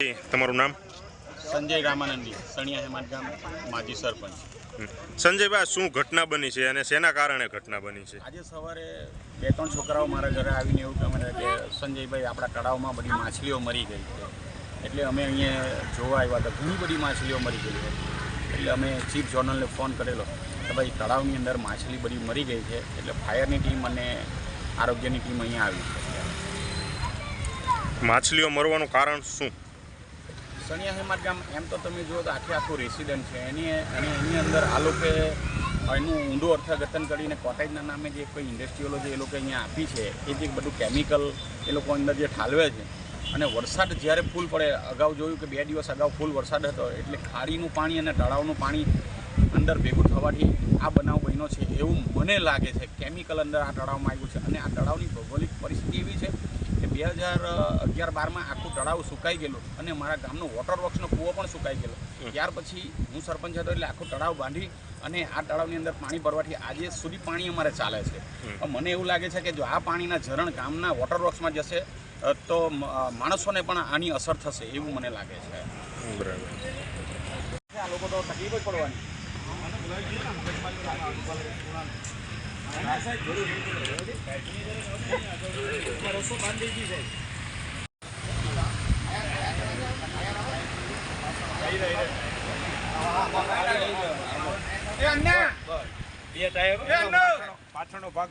તમારું નામ? સંજય રામાનંદી સણિયા હેમાત ગામ માજી સરપંચ. સંજયભાઈ શું ઘટના બની છે અને શેના કારણે ઘટના બની છે? આજે સવારે બે ત્રણ છોકરાઓ મારા ઘરે આવીને એવું કહે મને કે સંજયભાઈ આપણા તળાવમાં બધી માછલીઓ મરી ગઈ છે. એટલે અમે અહીંયા જોવા આવ્યા હતા. ઘણી બધી માછલીઓ મરી ગઈ છે. એટલે અમે ચીફ જોનલને ફોન કરેલો કે ભાઈ તળાવની અંદર માછલી બધી મરી ગઈ છે. એટલે ફાયરની ટીમ અને આરોગ્યની ટીમ અહીંયા આવી છે. માછલીઓ મરવાનું કારણ શું? સણિયા હેમાદ ગામ, એમ તો તમે જુઓ તો આખે આખું રેસિડન્ટ છે. એની અને એની અંદર આ લોકોએ એનું ઊંડું અર્થઘટન કરીને કોટેજના નામે જે કોઈ ઇન્ડસ્ટ્રીઓલો જે એ લોકો અહીંયા આપી છે, એ જે બધું કેમિકલ એ લોકો અંદર જે ઠાલવે છે. અને વરસાદ જ્યારે ફૂલ પડે, અગાઉ જોયું કે બે દિવસ અગાઉ ફૂલ વરસાદ હતો, એટલે ખાડીનું પાણી અને તળાવનું પાણી અંદર ભેગું થવાથી આ બનાવ બન્યો છે એવું મને લાગે છે. કેમિકલ અંદર આ તળાવમાં આવ્યું છે. અને આ તળાવની ભૌગોલિક પરિસ્થિતિ એવી છે કે બે હજાર અગિયાર બારમાં આખું તળાવ સુકાઈ ગયેલું અને મારા ગામનો વોટર વર્ક્સનો કૂવો પણ સુકાઈ ગયેલો. ત્યાર પછી હું સરપંચ હતો એટલે આખું તળાવ બાંધી અને આ તળાવની અંદર પાણી ભરવાથી આજે સુધી પાણી અમારે ચાલે છે. મને એવું લાગે છે કે જો આ પાણીના ઝરણ ગામના વોટર વર્ક્સમાં જશે તો માણસોને પણ આની અસર થશે એવું મને લાગે છે. બરાબર. આ લોકો તો તકલીફ જ પડવાની. બે ટાયર પાછળનો ભાગ